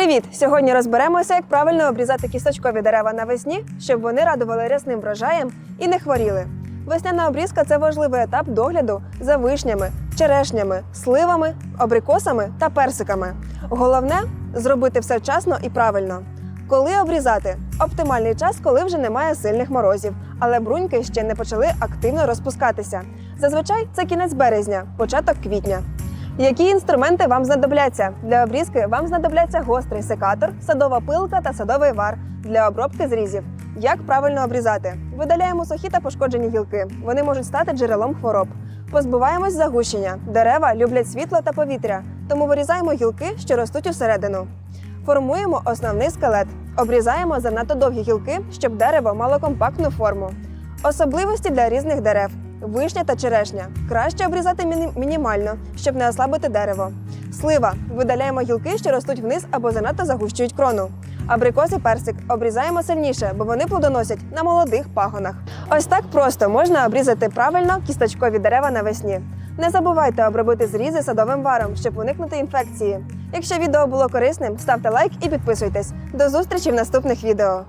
Привіт! Сьогодні розберемося, як правильно обрізати кісточкові дерева навесні, щоб вони радували рясним врожаєм і не хворіли. Весняна обрізка це важливий етап догляду за вишнями, черешнями, сливами, абрикосами та персиками. Головне зробити все вчасно і правильно. Коли обрізати? Оптимальний час, коли вже немає сильних морозів, але бруньки ще не почали активно розпускатися. Зазвичай це кінець березня, початок квітня. Які інструменти вам знадобляться? Для обрізки вам знадобляться гострий секатор, садова пилка та садовий вар для обробки зрізів. Як правильно обрізати? Видаляємо сухі та пошкоджені гілки. Вони можуть стати джерелом хвороб. Позбуваємось загущення. Дерева люблять світло та повітря, тому вирізаємо гілки, що ростуть усередину. Формуємо основний скелет. Обрізаємо занадто довгі гілки, щоб дерево мало компактну форму. Особливості для різних дерев. Вишня та черешня. Краще обрізати міні- мінімально, щоб не ослабити дерево. Слива. Видаляємо гілки, що ростуть вниз або занадто загущують крону. Абрикос і персик обрізаємо сильніше, бо вони плодоносять на молодих пагонах. Ось так просто можна обрізати правильно кісточкові дерева навесні. Не забувайте обробити зрізи садовим варом, щоб уникнути інфекції. Якщо відео було корисним, ставте лайк і підписуйтесь. До зустрічі в наступних відео.